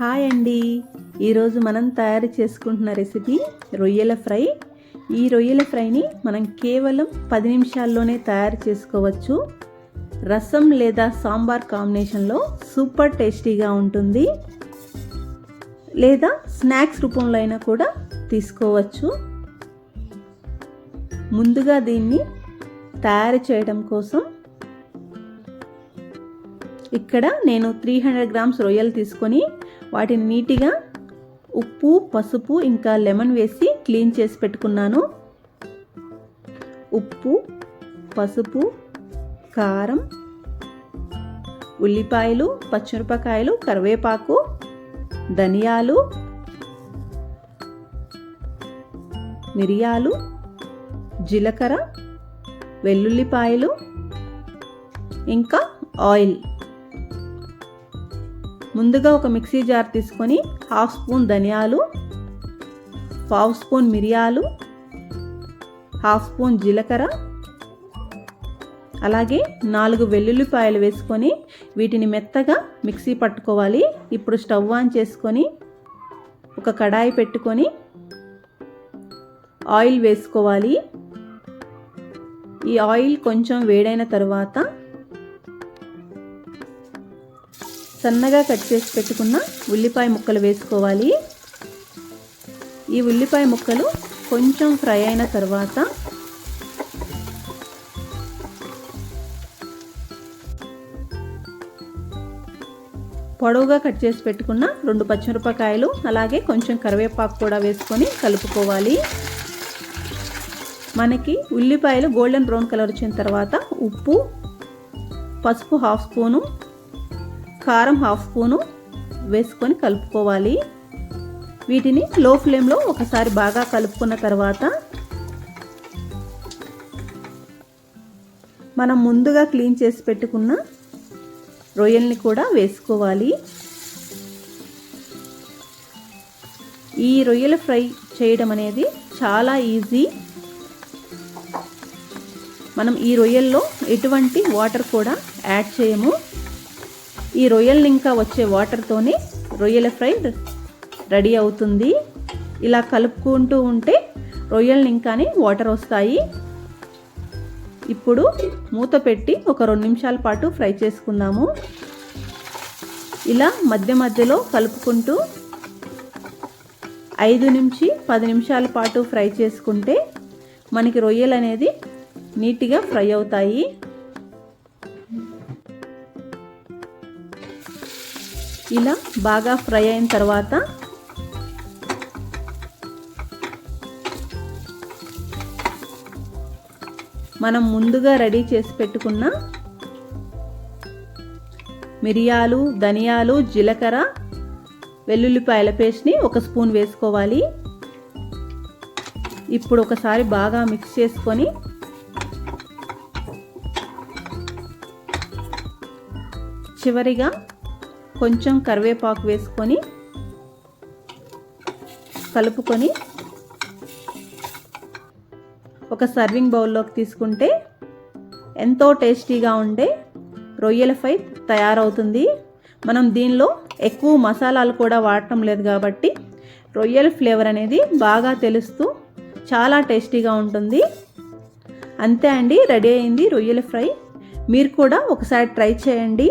Hi అండి. ఈరోజు మనం తయారు చేసుకుంటున్న రెసిపీ రొయ్యల ఫ్రై. ఈ రొయ్యల ఫ్రైని మనం కేవలం పది నిమిషాల్లోనే తయారు చేసుకోవచ్చు. రసం లేదా సాంబార్ కాంబినేషన్లో సూపర్ టేస్టీగా ఉంటుంది. లేదా స్నాక్స్ రూపంలో అయినా కూడా తీసుకోవచ్చు. ముందుగా దీన్ని తయారు చేయడం కోసం ఇక్కడ నేను త్రీ హండ్రెడ్ గ్రామ్స్ రొయ్యలు తీసుకొని వాటిని నీట్గా ఉప్పు పసుపు ఇంకా లెమన్ వేసి క్లీన్ చేసి పెట్టుకున్నాను. ఉప్పు పసుపు కారం ఉల్లిపాయలు పచ్చిమిరపకాయలు కరివేపాకు ధనియాలు మిరియాలు జీలకర్ర వెల్లుల్లిపాయలు ఇంకా ఆయిల్. ముందుగా ఒక మిక్సీ జార్ తీసుకొని హాఫ్ స్పూన్ ధనియాలు పావు స్పూన్ మిరియాలు హాఫ్ స్పూన్ జీలకర్ర అలాగే నాలుగు వెల్లుల్లిపాయలు వేసుకొని వీటిని మెత్తగా మిక్సీ పట్టుకోవాలి. ఇప్పుడు స్టవ్ ఆన్ చేసుకొని ఒక కడాయి పెట్టుకొని ఆయిల్ వేసుకోవాలి. ఈ ఆయిల్ కొంచెం వేడైన తర్వాత సన్నగా కట్ చేసి పెట్టుకున్న ఉల్లిపాయ ముక్కలు వేసుకోవాలి. ఈ ఉల్లిపాయ ముక్కలు కొంచెం ఫ్రై అయిన తర్వాత పొడవుగా కట్ చేసి పెట్టుకున్న రెండు పచ్చిమిరపకాయలు అలాగే కొంచెం కరివేపాకు కూడా వేసుకొని కలుపుకోవాలి. మనకి ఉల్లిపాయలు గోల్డెన్ బ్రౌన్ కలర్ వచ్చిన తర్వాత ఉప్పు పసుపు హాఫ్ స్పూను కారం హాఫ్ స్పూను వేసుకొని కలుపుకోవాలి. వీటిని లో ఫ్లేమ్లో ఒకసారి బాగా కలుపుకున్న తర్వాత మనం ముందుగా క్లీన్ చేసి పెట్టుకున్న రొయ్యల్ని కూడా వేసుకోవాలి. ఈ రొయ్యల ఫ్రై చేయడం అనేది చాలా ఈజీ. మనం ఈ రొయ్యల్లో ఎటువంటి వాటర్ కూడా యాడ్ చేయము. ఈ రొయ్యల్ని ఇంకా వచ్చే వాటర్తోనే రొయ్యల ఫ్రై రెడీ అవుతుంది. ఇలా కలుపుకుంటూ ఉంటే రొయ్యల్ని ఇంకానే వాటర్ వస్తాయి. ఇప్పుడు మూత పెట్టి ఒక రెండు నిమిషాల పాటు ఫ్రై చేసుకుందాము. ఇలా మధ్య మధ్యలో కలుపుకుంటూ ఐదు నుంచి పది నిమిషాల పాటు ఫ్రై చేసుకుంటే మనకి రొయ్యలు అనేది నీట్గా ఫ్రై అవుతాయి. ఇలా బాగా ఫ్రై అయిన తర్వాత మనం ముందుగా రెడీ చేసి పెట్టుకున్న మిరియాలు ధనియాలు జీలకర్ర వెల్లుల్లిపాయల పేస్ట్ని ఒక స్పూన్ వేసుకోవాలి. ఇప్పుడు ఒకసారి బాగా మిక్స్ చేసుకొని చివరిగా కొంచెం కరివేపాకు వేసుకొని కలుపుకొని ఒక సర్వింగ్ బౌల్లోకి తీసుకుంటే ఎంతో టేస్టీగా ఉండే రొయ్యల ఫ్రై తయారవుతుంది. మనం దీనిలో ఎక్కువ మసాలాలు కూడా వాడటం లేదు కాబట్టి రొయ్యల ఫ్లేవర్ అనేది బాగా తెలుస్తూ చాలా టేస్టీగా ఉంటుంది. అంతే అండి రెడీ అయింది రొయ్యల ఫ్రై. మీరు కూడా ఒకసారి ట్రై చేయండి.